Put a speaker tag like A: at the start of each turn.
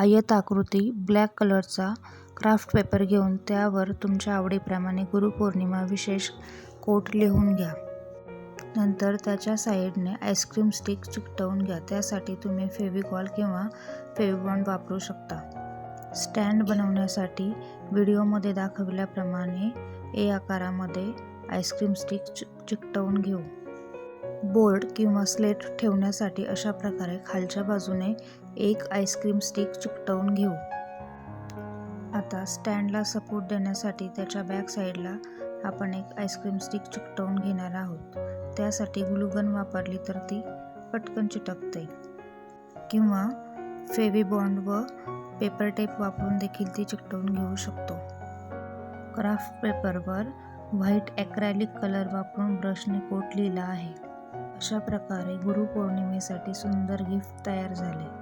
A: आयताकृती ब्लॅक कलरचा craft paper घेऊन त्यावर तुमच्या आवडीप्रमाणे गुरुपौर्णिमा विशेष कोट लिहून घ्या. नंतर त्याच्या साईडने आईस्क्रीम स्टिक चिकटवून घ्या. त्यासाठी तुम्ही फेविकॉल किंवा फेविबॉन्ड वापरू शकता. स्टँड बनवण्यासाठी व्हिडिओमध्ये दाखवल्याप्रमाणे ए आकारामध्ये आईस्क्रीम स्टिक चि चिकटवून घेऊ. बोर्ड किंवा स्लेट ठेवण्यासाठी अशा प्रकारे खालच्या बाजूने एक आईस्क्रीम स्टिक चिकटवून घेऊ. आता स्टँडला सपोर्ट देण्यासाठी त्याच्या बॅक साईडला आपण एक आईस्क्रीम स्टिक चिकटवून घेणार आहोत. त्यासाठी ग्लूगन वापरली तर ती पटकन चिटकते. किंवा फेविबॉन्ड व पेपर टेप वापरून देखील ती चिकटवून घेऊ शकतो. क्राफ्ट पेपरवर व्हाईट ॲक्रॅलिक कलर वापरून ब्रशने कोट लिहिला आहे. अशा प्रकारे गुरुपौर्णिमेसाठी सुंदर गिफ्ट तयार झाले.